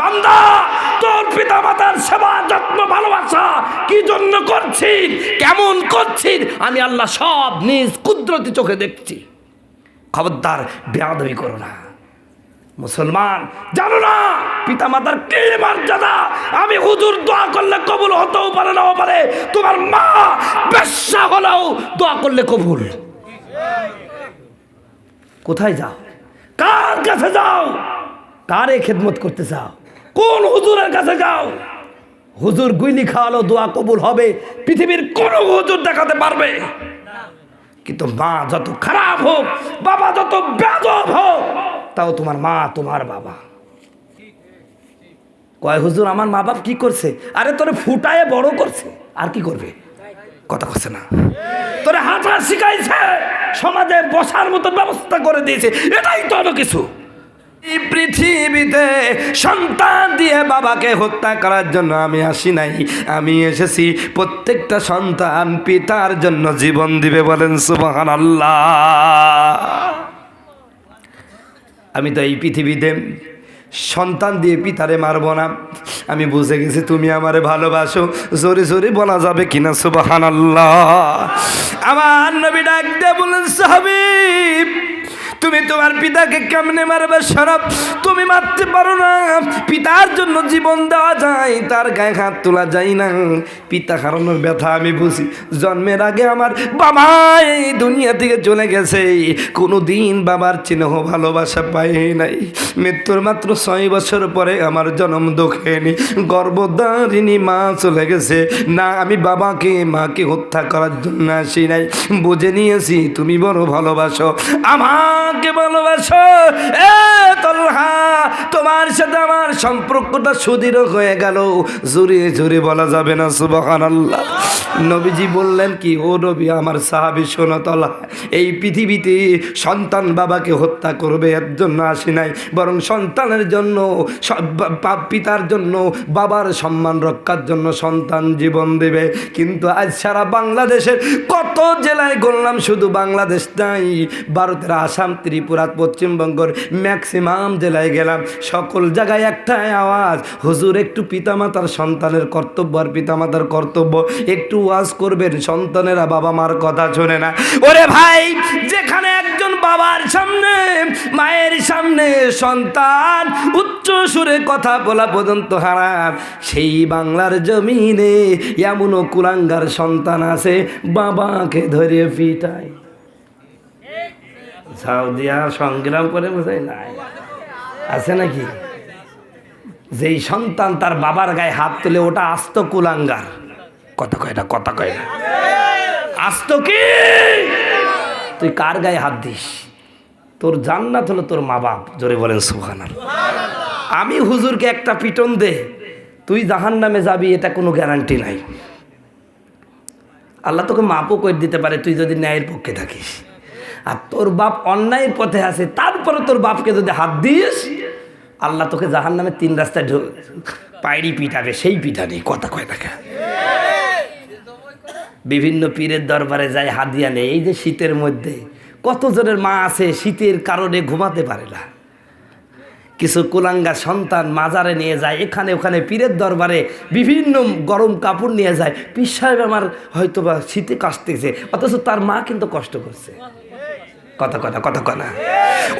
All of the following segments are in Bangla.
বান্দা, তোর পিতা মাতার সেবা, যত্ন, ভালোবাসা কি জন্য করছিস? কেমন করছিস? আমি আল্লাহ সব নিজ কুদরতি চোখে দেখছি। খবরদার, বেয়াদবি করো না। মুসলমান, জানো না পিতা মাতার কি মর্যাদা? আমি হুজুর দোয়া করলে কবুল হতেও পারে, নাও পারে। তোমার মা বেশ্যা হলেও দোয়া করলে কবুল। কোথায় যাও? কার কাছে যাও? কারে খেদমত করতে চাও? কোন হুজুরের কাছে যাও? হুজুর গুইলি খাওয়ালো, দোয়া কবুল হবে, পৃথিবীর কোন হুজুর দেখাতে পারবে? কিন্তু মা যত খারাপ হোক, বাবা যত বেদব হোক, তাও তোমার মা, তোমার বাবা। কয়, হুজুর, আমার মা বাপ কি করছে? আরে তোরে ফুটায় বড় করছে। আর কি করবে? কথা করছে না। তোরে হাঁটা শিখাইছে, সমাজে বসার মতন ব্যবস্থা করে দিয়েছে। এটাই তো আরও কিছু। এই পৃথিবীতে সন্তান দিয়ে বাবাকে হত্যা করার জন্য আমি আসি নাই। আমি এসেছি প্রত্যেকটা সন্তান পিতার জন্য জীবন দিবে বলেন সুবাহান আল্লাহ আমি তো এই পৃথিবীতে সন্তান দিয়ে পিতারে মারব না। আমি বুঝে গেছি তুমি আমারে ভালোবাসো। জোরে জোরে বলা যাবে কিনা সুবাহান আল্লাহ আমার নবী ডাক দিয়ে বলেন সাহাবিব তুমি তোমার পিতাকে কেমনে মারবে, সরব? তুমি মারতে পারো না। পিতার জন্য জীবন দেওয়া যায়, তার গায়ে হাত তোলা যায় না। পিতা হারানোর ব্যথা আমি বুঝি। জন্মের আগে আমার বাবা এই দুনিয়া থেকে চলে গেছে। কোনো দিন বাবার চিহ্ন ভালোবাসা পাই নাই। মৃত্যুর মাত্র ছয় বছর পরে আমার জন্ম দুঃখেনি, গর্ভধারিণী মা চলে গেছে। না, আমি বাবাকে, মাকে হত্যা করার জন্য আসি নাই। বুঝে নিয়েছি, তুমি বড় ভালোবাসো। আমাকে ভালোবাসো। এ তলহা, তোমার সাথে আমার সম্পর্কটা সুদৃঢ় হয়ে গেল। জুড়ে জুড়ে বলা যাবে না সুবহান আল্লাহ নবীজি বললেন কি, ও নবী, আমার সাহাবি শোনো তলা, এই পৃথিবীতে সন্তান বাবাকে হত্যা করবে এর জন্য আসি নাই, বরং সন্তানের জন্য পিতার জন্য, বাবার সম্মান রক্ষার জন্য সন্তান জীবন দেবে। কিন্তু আজ সারা বাংলাদেশের কত জেলায় গড়লাম শুধু বাংলাদেশ নাই, ভারতের আসাম, ত্রিপুরা, পশ্চিমবঙ্গের ম্যাক্সিমাম জেলায় গেলাম। সকল জায়গায় একটাই আওয়াজ, হুজুর, একটু পিতামাতার সন্তানের কর্তব্য আর পিতামাতার কর্তব্য, একটু ওয়াজ করবেন, সন্তানেরা বাবা মার কথা শোনে না। ওরে ভাই, যেখানে একজন বাবার সামনে, মায়ের সামনে সন্তান উচ্চ সুরে কথা বলা পর্যন্ত হারাম। সেই বাংলার জমিনে এমনও কুলাঙ্গার সন্তান আছে, বাবাকে ধরে পিটায়। সাউদিয়া সংগ্রাম করে বোঝাই নাই। আছে নাকি? যেই সন্তান তার বাবার গায়ে হাত তুলে, ওটা আস্ত কুলাঙ্গার। কথা কয় না, কথা কয় না। আস্ত কি? তুই কার গায়ে হাত দিস? তোর জান্নাত হলো তোর মা বাপ, জোরে বলেন সুহানার আমি হুজুরকে একটা পিটন দে, তুই জাহান নামে যাবি, এটা কোনো গ্যারান্টি নাই। আল্লাহ তোকে মাপও করে দিতে পারে, তুই যদি ন্যায়ের পক্ষে থাকিস। আর তোর বাপ অন্যায়ের পথে আছে তারপরে তোর বাপকে যদি হাত দিস, আল্লাহ তোকে জাহান নামে তিন রাস্তায় পায়রি পিঠাবে সেই পিঠা নেই, কথা কয় টাকা বিভিন্ন পীরের দরবারে যায়, হাদিয়া নেই এই যে শীতের মধ্যে কতজনের মা আছে শীতের কারণে ঘুমাতে পারে না। কিছু কুলাঙ্গা সন্তান মাজারে নিয়ে যায়, এখানে ওখানে পীরের দরবারে বিভিন্ন গরম কাপড় নিয়ে যায়। পীর সাহেব আমার হয়তো বা শীতে কাশতেছে, অথচ তার মা কিন্তু কষ্ট করছে। কথা কথা কথা কথা।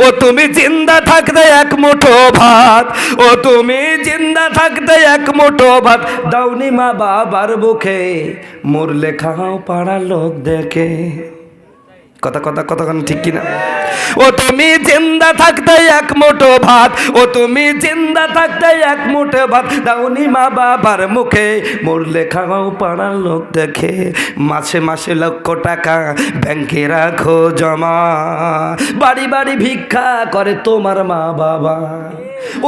ও, তুমি জিন্দা থাকতে এক মুঠো ভাত। ও, তুমি জিন্দা থাকতে এক মুঠো ভাত। দাউনি মা বাবার বুকে মোর লেখাও পাড়া লোক দেখে। কথা কথা কথা ঠিক কিনা? ও তুমি জিন্দা থাকতে এক মুঠো ভাত, ও তুমি জিন্দা থাকতে এক মুঠো ভাত। দাউনি মা বাবার মুখে মরলে খাওয়াও পাড়ার লোক দেখে। মাসে মাসে লক্ষ টাকা ব্যাংকে রাখো জমা। বাড়ি বাড়ি ভিক্ষা করে তোমার মা বাবা।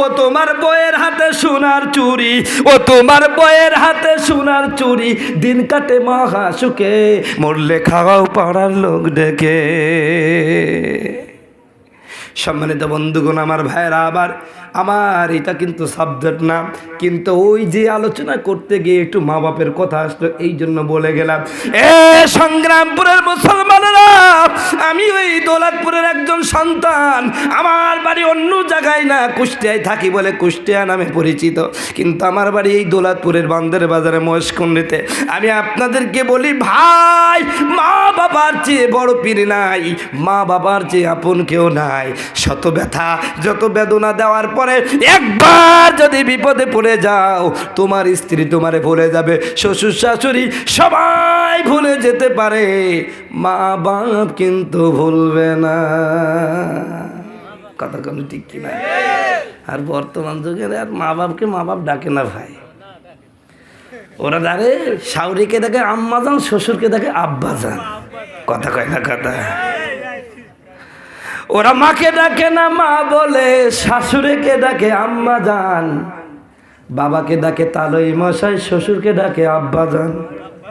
ও তোমার বইয়ের হাতে সোনার চুরি, ও তোমার বইয়ের হাতে সোনার চুরি। দিন কাটে মহা সুখে, মরলে খাওয়াও পাড়ার লোক ডেকে সম্মানিত বন্ধুগণ, আমার ভাইয়েরা, আবার আমার এটা কিন্তু সাবজেক্ট না। কিন্তু ওই যে আলোচনা করতে গিয়ে একটু মা বাপের কথা আসলো, এই জন্য বলে গেলাম, এ সংগ্রামপুরের মুসলমানেরা, আমি ওই দৌলতপুরের একজন সন্তান। আমার বাড়ি অন্য জায়গায় না, কুষ্টিয়ায় থাকি বলে কুষ্টিয়া নামে পরিচিত। কিন্তু আমার বাড়ি এই দৌলতপুরের বান্দের বাজারে মহেশকুণ্ডিতে আমি আপনাদেরকে বলি, ভাই মা বাবার চেয়ে বড় পীর নাই মা বাবার চেয়ে আপন কেউ নাই। শত ব্যথা, যত বেদনা দেওয়ার পরে একবার যদি বিপদে পড়ে যাও, তোমার স্ত্রী তোমারে ভুলে যাবে, শ্বশুর শাশুড়ি সবাই ভুলে যেতে পারে, মা বাপ কিন্তু ভুলবে না। কথা কোনো ঠিক কি কিনা? আর বর্তমান যুগে আর মা বাপকে মা বাপ ডাকে না ভাই। ওরা ডাকে, শাউরিকে দেখে আম্মা যান শ্বশুরকে দেখে আব্বা যান কথা কয় না কথা? ওরা মাকে ডাকে না, মা বলে, শাশুড়িকে ডাকে আম্মা যান। বাবাকে ডাকে তালই মশাই, শ্বশুরকে ডাকে আব্বা যান।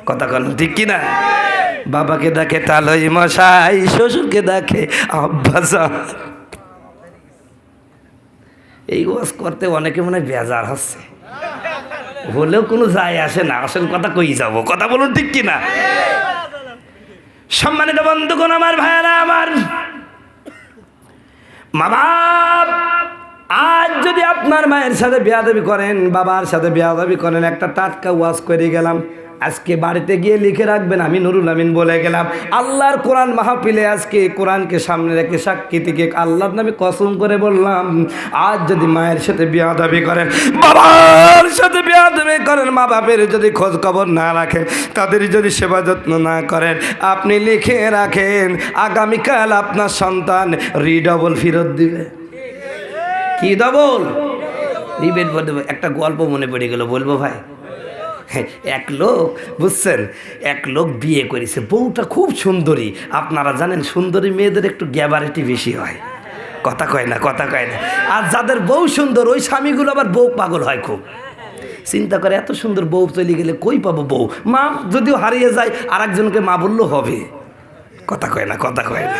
কথা কন ঠিক কিনা? বাবাকে ডাকে তালই মশাই, শ্বশুরকে ডাকে আব্বা যান। এই ওয়াজ করতে অনেকে মনে বেজার হচ্ছে। হলেও কোনো যায় আসে না, আসল কথা কই যাব? কথা বলুন ঠিক কিনা? সম্মানিত বন্ধুগণ, আমার ভাইয়ারা, আমার আজ যদি আপনার মায়ের সাথে বেয়াদবি করেন, বাবার সাথে বেয়াদবি করেন, একটা টাটকা ওয়াজ করে গেলাম, আজকে বাড়িতে গিয়ে লিখে রাখবেন, আমি নুরুল আমিন বলে গেলাম, আল্লাহর কোরআন মাহফিলে আজকে কোরআনকে সামনে রেখে সাক্ষী থেকে আল্লাহর নামে কসম করে বললাম, আজ যদি মায়ের সাথে বিয়া বেয়াদবি করেন, বাবার সাথে বেয়াদবি করেন মা বাপের যদি খোঁজ খবর না রাখেন তাদের যদি সেবা যত্ন না করেন আপনি লিখে রাখেন আগামীকাল আপনার সন্তান রিডবল ফেরত দিবে। কি ডবল? রিবেট বলতে একটা গল্প মনে পড়ে গেল বলব ভাই? হ্যাঁ, এক লোক বুঝছেন এক লোক বিয়ে করেছে বউটা খুব সুন্দরী আপনারা জানেন সুন্দরী মেয়েদের একটু গ্যাবারিটি বেশি হয়। কথা কয় না কথা কয় না। আর যাদের বউ সুন্দর ওই স্বামীগুলো আবার বউ পাগল হয় খুব। চিন্তা করে, এত সুন্দর বউ চলে গেলে কই পাবো বউ? মা যদিও হারিয়ে যায় আর একজনকে মা বললেও হবে। কথা কয় না, কথা কয় না।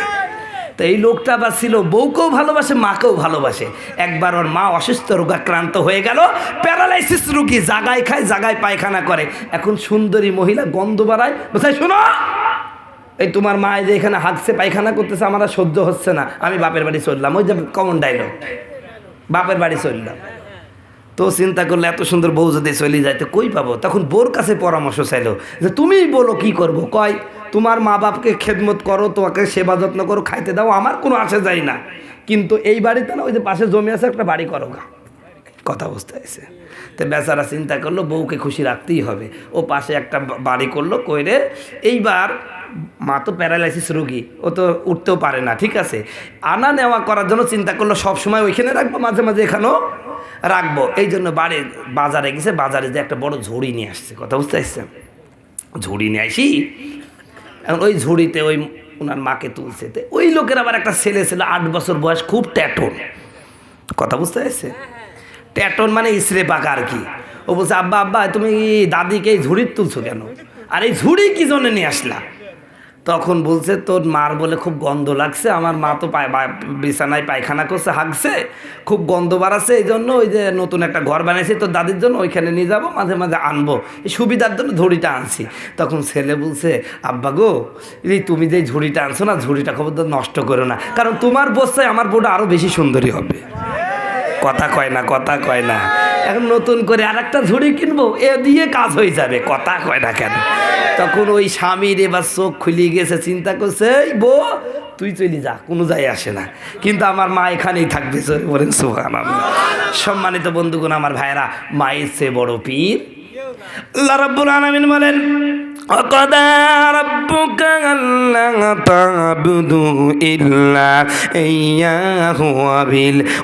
তো এই লোকটা আবার ছিল, বউকেও ভালোবাসে, মাকেও ভালোবাসে। একবার ওর মা অসুস্থ, রোগাক্রান্ত হয়ে গেল, প্যারালাইসিস রুগী জাগায় খায়, জাগায় পায়খানা করে। এখন সুন্দরী মহিলা গন্ধ বাড়ায় বোঝায় শোনো, এই তোমার মা যে এখানে হাঁকছে পায়খানা করতেছে, আমার সহ্য হচ্ছে না। আমি বাপের বাড়ি চললাম। ওই যে কমন ডাইলগ বাপের বাড়ি চললাম। তো চিন্তা করলে এত সুন্দর বউ যদি চলে যায়, তো কই পাবো? তখন বোর কাছে পরামর্শ চাইলো যে, তুমিই বলো কি করব? কয়, তোমার মা বাপকে খেদমত করো, তোমাকে সেবা যত্ন করো, খাইতে দাও, আমার কোনো আসে যায় না। কিন্তু এই বাড়িতে না, ওই যে পাশে জমি আছে, একটা বাড়ি করো গা। কথা বুঝতে হয়েছে। তো বেচারা চিন্তা করল, বউকে খুশি রাখতেই হবে। ও পাশে একটা বাড়ি করল, কইরে, এইবার মা তো প্যারালাইসিস রুগী, ও তো উঠতেও পারে না, ঠিক আছে? আনা নেওয়া করার জন্য চিন্তা করল সব সময় ওইখানে রাখব, মাঝে মাঝে এখানেও রাখব। এই জন্য বাড়ি, বাজারে গেছে, বাজারে যে একটা বড় ঝুড়ি নিয়ে আসছে, কথা বুঝতে আসছেন ঝুড়ি নিয়ে আসি, এখন ওই ঝুড়িতে ওই ওনার মাকে তুলছে। তো ওই লোকের আবার একটা ছেলে ছিল, আট বছর বয়স, খুব ট্যাটন। কথা বুঝতে পারছে ট্যাটন মানে ইসরে পাকা আর কি। ও বলছে, আব্বা আব্বা, তুমি দাদিকে এই ঝুড়ির তুলছো কেন? আর এই ঝুড়ি কি জন্য নিয়ে আসলা? তখন বলছে, তোর মার বলে খুব গন্ধ লাগছে, আমার মা তো বিছানায় পায়খানা করছে হাগছে খুব গন্ধ বাড়াচ্ছে এই জন্য ওই যে নতুন একটা ঘর বানাইছি, তোর দাদির জন্য ওইখানে নিয়ে যাব, মাঝে মাঝে আনব। এই সুবিধার জন্য ঝুড়িটা আনছি। তখন ছেলে বলছে, আব্বা গো, এই তুমি যে ঝুড়িটা আনছো না, ঝুড়িটা খবর তো নষ্ট করো না, কারণ তোমার বস্তায় আমার বউটা আরও বেশি সুন্দরী হবে। কথা কয় না, কথা কয় না। এখন নতুন করে আর একটা ঝুড়ি কিনবো, এ দিয়ে কাজ হয়ে যাবে, কথা কয় না কেন? তখন ওই স্বামীর এবার চোখ খুলিয়ে গেছে, চিন্তা করছে, এই বো তুই চলি যা, কোনো যায় আসে না। কিন্তু আমার মা এখানেই থাকবে চলে বলেন সুহান সম্মানিত বন্ধুগণ, আমার ভাইয়েরা, মায়ের চেয়ে বড় পীর। আল্লাহ রাব্বুল বলেন وقضى ربك ألا تعبدوا إلا إياه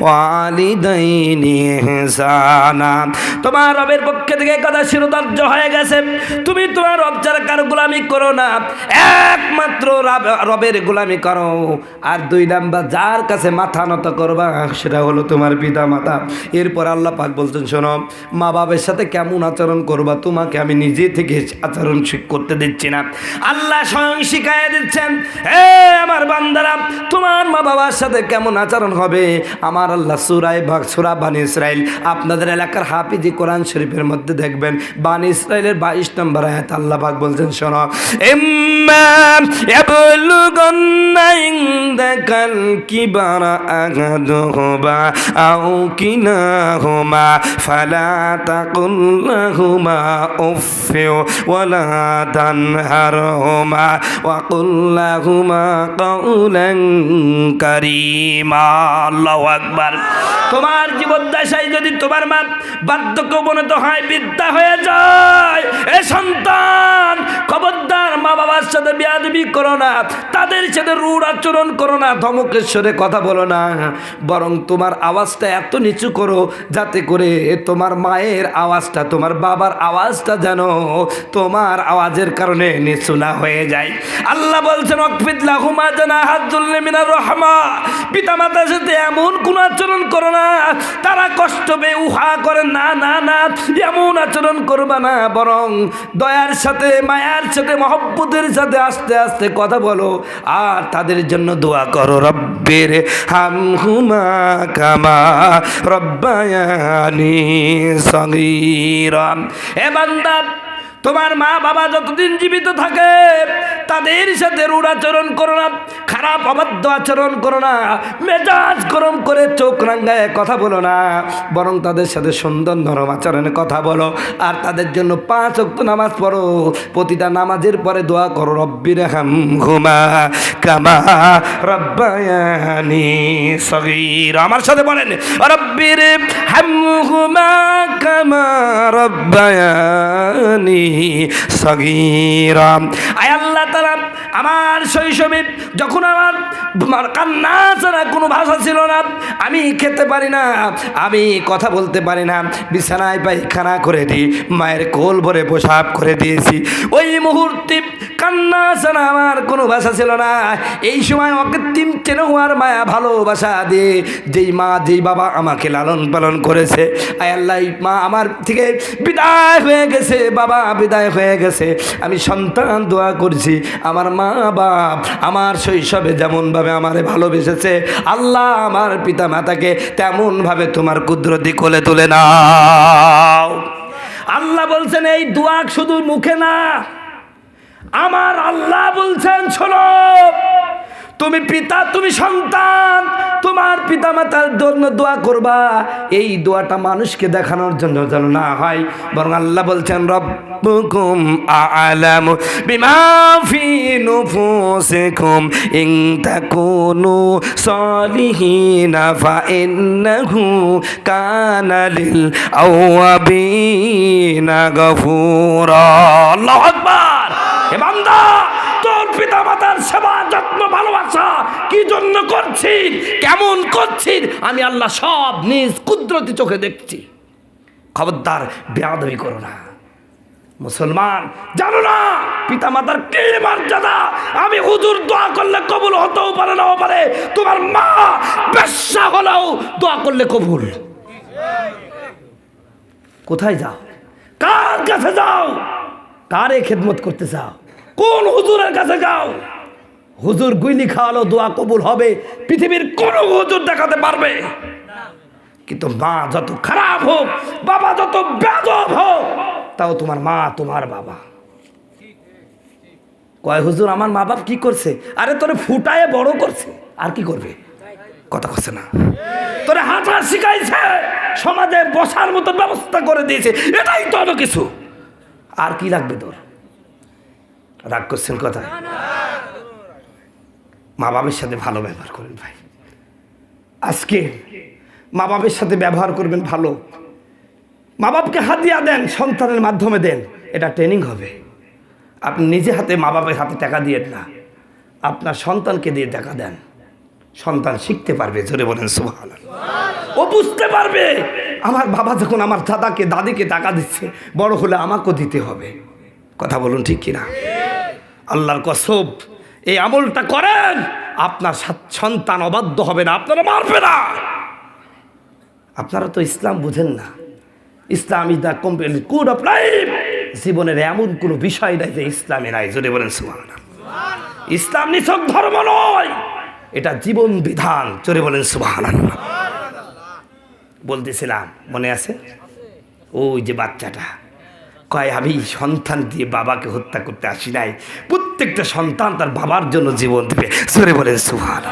وبالوالدين إحسانا তোমার রবের পক্ষ থেকে এই কথা শিরোধার্য হয়ে গেছে তুমি তোমার রব ছাড়া কারো গোলামি করো না একমাত্র রাব- রবের গোলামি করো আর দুই নাম্বার যার কাছে মাথা নত করবা সেটা হলো তোমার পিতা মাতা এরপর আল্লাহ পাক বলছেন শোনো মা বাবার সাথে কেমন আচরণ করবা তোমাকে আমি নিজে থেকে আচরণ শিখ- করতে দিচ্ছি না। আল্লাহ স্বয়ং শিখাইয়ে দিচ্ছেন হে আমার বান্দারা, তোমার মা বাবার সাথে কেমন আচরণ হবে? আমার আল্লাহ সুরাই ভাগ সুরা বানি ইসরাইল আপনাদের এলাকার হাফিজি কোরআন শরীফের মধ্যে দেখবেন, বানি ইসরাইলের বাইশ নম্বর আয়াত আল্লাহ পাক বলছেন, শোনো ইয়াবলুগান্না ইনদাকাল কিবারা আহাদুহুমা আও কিনাহুমা ফালা তাকুল লাহুমা উফ ওয়ালা কুল লাহুমা কাউলান কারীমা। আল্লাহু আকবার। তোমার যদি তোমার মা বার্ধক্য উপনীত হয় বিদ্যা হয়ে যায়, এ সন্তান খবরদার মা বাবার সাথে বিয়াদবি করো না, তাদের সাথে রূঢ় আচরণ করো না, ধমকেশ্বরে কথা বলো না, বরং তোমার আওয়াজটা এত নিচু করো, যাতে করে তোমার মায়ের আওয়াজটা, তোমার বাবার আওয়াজটা যেন তোমার আওয়াজের কারণে নিচু না হয়ে যায়। আল্লাহ বলছেন তারা কষ্ট এমন আচরণ মায়ার সাথে সাথে আস্তে আস্তে কথা বলো, আর তাদের জন্য দোয়া করো, রব্বের হামহুমা কামা রব্বায়ানি বান্দা তোমার মা বাবা যতদিন জীবিত থাকে, তাদের সাথে রূঢ় আচরণ করো না, খারাপ, অবাধ্য আচরণ করো না, মেজাজ গরম করে চোখ রাঙ্গায় কথা বলো না, বরং তাদের সাথে সুন্দর নরম আচরণে কথা বলো, আর তাদের জন্য পাঁচ অক্ত নামাজ পড়ো, প্রতিটা নামাজের পরে দোয়া করো, রব্বির হাম ঘুমা কামা রব্বায়ানি সগীর। আমার সাথে বলেন, রব্বির হাম ঘুমা কামা রব্বায়ানি সগীরা। আয় আল্লাহ তালা আমার শৈশবে যখন আমার কান্না ছাড়া কোনো ভাষা ছিল না, আমি খেতে পারি না, আমি কথা বলতে পারি না, বিছানায় পায়খানা করে দিই মায়ের কোল ভরে পোশাক করে দিয়েছি। ওই মুহূর্তে কান্না ছাড়া আমার কোনো ভাষা ছিল না। এই সময় অকৃত্রিম চেনে হওয়ার মায়া ভালোবাসা দিয়ে যেই মা, যেই বাবা আমাকে লালন পালন করেছে। আয় আল্লাহ মা আমার থেকে বিদায় হয়ে গেছে, বাবা বিদায় হয়ে গেছে। আমি সন্তান দোয়া করছি, আমার মা বাপ আমার শৈশবে যেমনভাবে আমারে ভালোবেসেছে, আল্লাহ আমার পিতা মাতাকে তেমনভাবে তোমার কুদরতি কোলে তুলে নাও। আল্লাহ বলছেন, এই দোয়া শুধু মুখে না আমার আল্লাহ বলছেন, শোনো, তুমি পিতা, তুমি সন্তান, তোমার পিতা মাতার জন্য দোয়া করবা। এই দোয়াটা মানুষকে দেখানোর জন্য যেন না হয়, বরং আল্লাহ বলছেন, রব্বুকুম আলাম বিমা ফি নুফুসিকুম, ইন তাকুনু সলিহিনা ফা ইন্নাহু কানা লিল আওয়াবিনা গফুরা। আল্লাহু বান্দা, তোর পিতা মাতার সেবা, যত্ন, ভালোবাসা কি জন্য করছিস? কেমন করছিস? আমি আল্লাহ সব নিজ কুদরতি চোখে দেখছি। খবরদার, বেয়াদবি করো না। মুসলমান, জানো না পিতা মাতার কে মর্যাদা? আমি হুজুর দোয়া করলে কবুল হতেও পারে নাও পারে। তোমার মা বেশ্যা হলেও দোয়া করলে কবুল। কোথায় যাও? কার কাছে যাও? কারে খেদমত করতে চাও কোন হুজুরের কাছে যাও? হুজুর গুইলি খাওয়ালো, দোয়া কবুল হবে, পৃথিবীর কোন হুজুর দেখাতে পারবে? কিন্তু মা যত খারাপ হোক, বাবা যত বেদব হোক, তাও তোমার মা, তোমার বাবা। কয়, হুজুর, আমার মা বাপ কি করছে? আরে তোরে ফুটায় বড় করছে। আর কি করবে? কথা করছে না। তোরে হাঁটা শিখাইছে, সমাজে বসার মতো ব্যবস্থা করে দিয়েছে। এটাই তো আরও কিছু। আর কি লাগবে তোর? রাগ করছেন কথা? মা বাবার সাথে ভালো ব্যবহার করেন ভাই। আজকে মা বাবার সাথে ব্যবহার করবেন ভালো। মা বাপকে হাতিয়া দেন, সন্তানের মাধ্যমে দেন, এটা ট্রেনিং হবে। আপনি নিজে হাতে মা বাবার হাতে টাকা দিয়ে না, আপনার সন্তানকে দিয়ে টাকা দেন। সন্তান শিখতে পারবে, জোরে বলেন সুভান ও বুঝতে পারবে আমার বাবা যখন আমার দাদাকে, দাদিকে টাকা দিচ্ছে, বড় হলে আমাকেও দিতে হবে। কথা বলুন ঠিক কিনা? আল্লাহর কসব এই আমলটা করেন, আপনার সন্তান অবাধ্য হবে না, আপনারা মারবে না। আপনারা তো ইসলাম বুঝেন না। Islam is the complete code of life জীবনের এমন কোনো বিষয় নাই যে ইসলামে নাই, জোরে বলেন সুহান ইসলাম নিছক ধর্ম নয়, এটা জীবন বিধান, জোরে বলেন সুবাহান বলতেছিলাম, মনে আছে? ওই যে বাচ্চাটা। কয়, আমি সন্তান দিয়ে বাবাকে হত্যা করতে আসি নাই। প্রত্যেকটা সন্তান তার বাবার জন্য জীবন দেবে। সরে বলেন সুহান